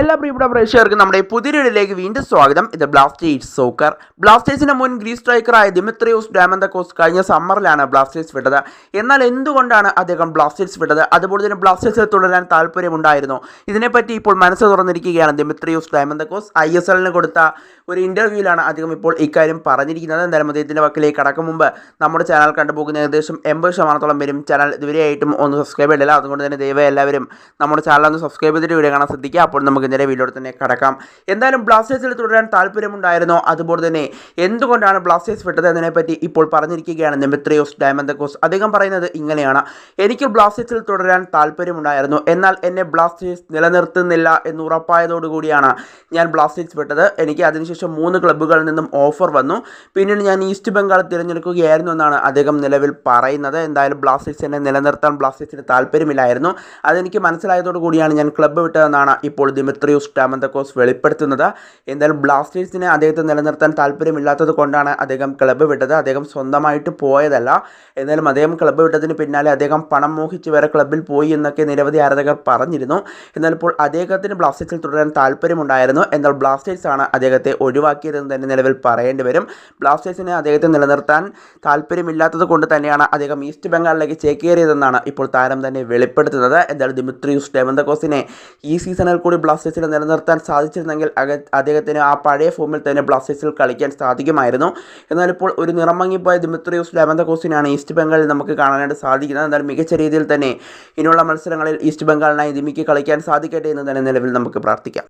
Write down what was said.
എല്ലാ പ്രിയപ്പെട്ട പ്രേക്ഷകർക്കും നമ്മുടെ ഈ പുതിയ വീഡിയോയിലേക്ക് വീണ്ടും സ്വാഗതം. ഇത് ബ്ലാസ്റ്റേഴ്സ് സോക്കർ ബ്ലാസ്റ്റേഴ്സിന്റെ മുൻ ഗ്രീസ് സ്ട്രൈക്കറായ ദിമിത്രിയോസ് ഡാമന്തക്കോസ് കഴിഞ്ഞ സമ്മറിലാണ് ബ്ലാസ്റ്റേഴ്സ് വിട്ടത്. എന്നാൽ എന്തുകൊണ്ടാണ് അദ്ദേഹം ബ്ലാസ്റ്റേഴ്സ് വിട്ടത്? അതുപോലെ തന്നെ ബ്ലാസ്റ്റേഴ്സിൽ തുടരാൻ താല്പര്യമുണ്ടായിരുന്നു. ഇതിനെപ്പറ്റി ഇപ്പോൾ മനസ്സ് തുറന്നിരിക്കുകയാണ് ദിമിത്രിയോസ് ഡാമന്തക്കോസ് ഐ എസ് എല്ലിന് കൊടുത്ത ഒരു ഇന്റർവ്യൂവിലാണ് അദ്ദേഹം ഇപ്പോൾ ഇക്കാര്യം പറഞ്ഞിരിക്കുന്നത്. എന്തായാലും അദ്ദേഹത്തിന്റെ വക്കിലേക്ക് കടക്കും മുമ്പ് നമ്മുടെ ചാനൽ കണ്ടുപോകുന്ന ഏകദേശം എൺപത് ശതമാനത്തോളം വരും ചാനൽ ഇതുവരെയായിട്ടും ഒന്ന് സബ്സ്ക്രൈബ് ചെയ്തില്ല അതുകൊണ്ട് തന്നെ ദയവായി എല്ലാവരും നമ്മുടെ ചാനൽ ഒന്ന് സബ്സ്ക്രൈബ് ചെയ്തിട്ട് വീഡിയോ കാണാൻ ശ്രദ്ധിക്കുക. അപ്പോൾ നമുക്ക് വീഡിയോയിൽ തന്നെ കടക്കാം. എന്തായാലും ബ്ലാസ്റ്റേഴ്സിൽ തുടരാൻ താല്പര്യമുണ്ടായിരുന്നോ. അതുപോലെ തന്നെ എന്തുകൊണ്ടാണ് ബ്ലാസ്റ്റേഴ്സ് വിട്ടത് എന്നതിനെപ്പറ്റി ഇപ്പോൾ പറഞ്ഞിരിക്കുകയാണ് ഡയമണ്ട് ഡയമന്തക്കോസ് അദ്ദേഹം പറയുന്നത് ഇങ്ങനെയാണ്. എനിക്ക് ബ്ലാസ്റ്റേഴ്സിൽ തുടരാൻ താല്പര്യമുണ്ടായിരുന്നു. എന്നാൽ എന്നെ ബ്ലാസ്റ്റേഴ്സ് നിലനിർത്തുന്നില്ല എന്ന് ഉറപ്പായതോടുകൂടിയാണ് ഞാൻ ബ്ലാസ്റ്റേഴ്സ് വിട്ടത് എനിക്ക് അതിനുശേഷം മൂന്ന് ക്ലബ്ബുകളിൽ നിന്നും ഓഫർ വന്നു. പിന്നീട് ഞാൻ ഈസ്റ്റ് ബംഗാൾ തിരഞ്ഞെടുക്കുകയായിരുന്നു എന്നാണ് അദ്ദേഹം നിലവിൽ പറയുന്നത്. എന്തായാലും ബ്ലാസ്റ്റേഴ്സിനെ നിലനിർത്താൻ ബ്ലാസ്റ്റേഴ്സിന് താല്പര്യമില്ലായിരുന്നു. അതെനിക്ക് മനസ്സിലായതോടുകൂടിയാണ് ഞാൻ ക്ലബ്ബ് വിട്ടതെന്നാണ് ഇപ്പോൾ ദിമിത്രിയൂസ് ടാമന്തക്കോസ് വെളിപ്പെടുത്തുന്നത്. എന്തായാലും ബ്ലാസ്റ്റേഴ്സിനെ അദ്ദേഹത്തെ നിലനിർത്താൻ താല്പര്യമില്ലാത്തത് കൊണ്ടാണ് അദ്ദേഹം ക്ലബ്ബ് വിട്ടത്. അദ്ദേഹം സ്വന്തമായിട്ട് പോയതല്ല. എന്നാലും അദ്ദേഹം ക്ലബ്ബ് വിട്ടതിന് പിന്നാലെ അദ്ദേഹം പണം മോഹിച്ച് വരെ ക്ലബ്ബിൽ പോയി എന്നൊക്കെ നിരവധി ആരാധകർ പറഞ്ഞിരുന്നു. എന്നാൽ ഇപ്പോൾ അദ്ദേഹത്തിന് ബ്ലാസ്റ്റേഴ്സിൽ തുടരാൻ താല്പര്യമുണ്ടായിരുന്നു. എന്നാൽ ബ്ലാസ്റ്റേഴ്സാണ് അദ്ദേഹത്തെ ഒഴിവാക്കിയതെന്ന് തന്നെ നിലവിൽ പറയേണ്ടി വരും. ബ്ലാസ്റ്റേഴ്സിനെ അദ്ദേഹത്തെ നിലനിർത്താൻ താല്പര്യമില്ലാത്തത് കൊണ്ട് തന്നെയാണ് അദ്ദേഹം ഈസ്റ്റ് ബംഗാളിലേക്ക് ചേക്കേറിയതെന്നാണ് ഇപ്പോൾ താരം തന്നെ വെളിപ്പെടുത്തുന്നത്. എന്തായാലും ദിമിത്രിയൂസ് ഡെമന്തകോസിനെ ഈ സീസണിൽ കൂടി ബ്ലാസ്റ്റേഴ്സിനെ നിലനിർത്താൻ സാധിച്ചിരുന്നെങ്കിൽ അദ്ദേഹത്തിന് ആ പഴയ ഫോമിൽ തന്നെ ബ്ലാസ്റ്റേഴ്സിൽ കളിക്കാൻ സാധിക്കുമായിരുന്നു. എന്നാൽ ഇപ്പോൾ ഒരു നിറമങ്ങിപ്പോയ ദിമിത്രിയൂസ് ലെമന്തകോസിനാണ് ഈസ്റ്റ് ബംഗാളിൽ നമുക്ക് കാണാനായിട്ട് സാധിക്കുന്നത്. എന്നാൽ മികച്ച രീതിയിൽ തന്നെ ഇനിയുള്ള മത്സരങ്ങളിൽ ഈസ്റ്റ് ബംഗാളിനായി ദിമിക്ക് കളിക്കാൻ സാധിക്കട്ടെ എന്ന് തന്നെ നിലവിൽ നമുക്ക് പ്രാർത്ഥിക്കാം.